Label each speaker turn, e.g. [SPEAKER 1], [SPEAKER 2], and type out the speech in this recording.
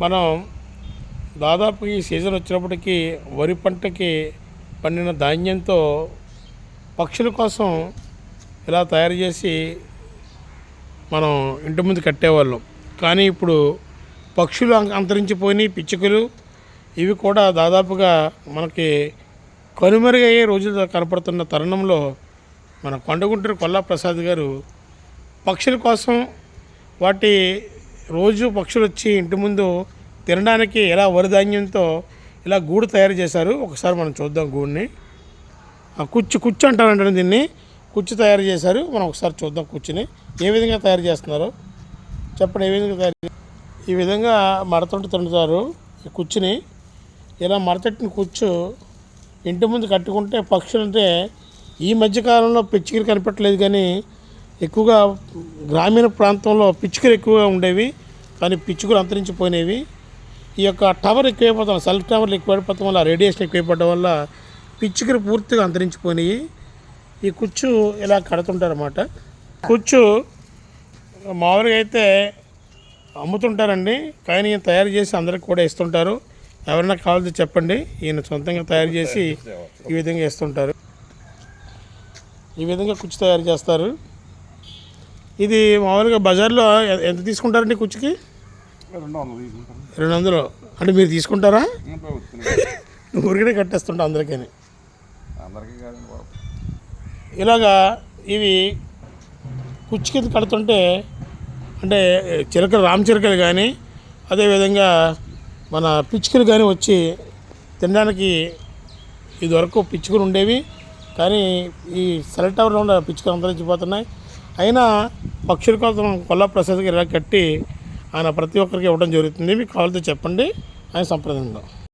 [SPEAKER 1] మనం దాదాపు ఈ సీజన్ వచ్చినప్పటికీ వరి పంటకి పండిన ధాన్యంతో పక్షుల కోసం ఇలా తయారు చేసి మనం ఇంటి ముందు కట్టేవాళ్ళం. కానీ ఇప్పుడు పక్షులు అం- అంతరించిపోయినాయి పిచ్చుకలు. ఇవి కూడా దాదాపుగా మనకి కనుమరుగయ్యే రోజులు కనపడుతున్న తరుణంలో మన కొండగుంటూరు కొల్లా ప్రసాద్ గారు పక్షుల కోసం వాటి రోజు పక్షులు వచ్చి ఇంటి ముందు తినడానికి ఎలా వరిధాన్యంతో ఇలా గూడు తయారు చేశారు ఒకసారి మనం చూద్దాం గూడిని. ఆ కుచ్చు కుచ్చు అంటారంటే దీన్ని. కుచ్చు తయారు చేశారు మనం ఒకసారి చూద్దాం కుచ్చుని. ఏ విధంగా తయారు చేస్తున్నారు? చెప్పండి ఏ విధంగా తయారు ఈ విధంగా మడతొంటి తింటారు ఈ కుచ్చుని. ఇలా మడతట్టిన కుచ్చు ఇంటి ముందు కట్టుకుంటే పక్షులు అంటే ఈ మధ్యకాలంలో పిచ్చుకలు కనిపెట్టలేదు కానీ ఎక్కువగా గ్రామీణ ప్రాంతంలో పిచ్చుకలు ఎక్కువగా ఉండేవి కానీ పిచ్చుకలు అంతరించిపోయినవి. ఈ యొక్క టవర్ ఎక్కువైపోతాం సెల్ టవర్లు ఎక్కువైపోవడం వల్ల రేడియేషన్ ఎక్కువైపోవడం వల్ల పిచ్చుకలు పూర్తిగా అంతరించిపోయినాయి ఈ కుచ్చు ఇలా కడుతుంటారన్నమాట. కుచ్చు మామూలుగా అయితే అమ్ముతుంటారండి కానీ ఈయన తయారు చేసి అందరికి కూడా ఇస్తుంటారు. ఎవరైనా కావాలంటే చెప్పండి ఈయన సొంతంగా తయారు చేసి ఈ విధంగా ఇస్తుంటారు. ఈ విధంగా కుచ్చు తయారు చేస్తారు. ఇది మామూలుగా బజార్లో ఎంత తీసుకుంటారండి కుచ్చుకి
[SPEAKER 2] రెండు వందలు.
[SPEAKER 1] అంటే మీరు తీసుకుంటారా? ఊరికనే కట్టేస్తుంటా అందరికీ ఇలాగా ఇవి కింద కడుతుంటే అంటే చిలకలు రామ చిలకలు కానీ అదేవిధంగా మన పిచ్చుకలు కానీ వచ్చి తినడానికి ఇదివరకు పిచ్చుకలు ఉండేవి. కానీ ఈ సెల్ టవర్లో ఉన్న పిచ్చుకలు అంతరించిపోతున్నాయి అయినా పక్షుల కోసం కొల్లా ప్రసాద్కి ఇలా కట్టి ఆయన ప్రతి ఒక్కరికి ఇవ్వడం జరుగుతుంది. మీకు కావాలంటే చెప్పండి. ఆయన సంప్రదిందాం.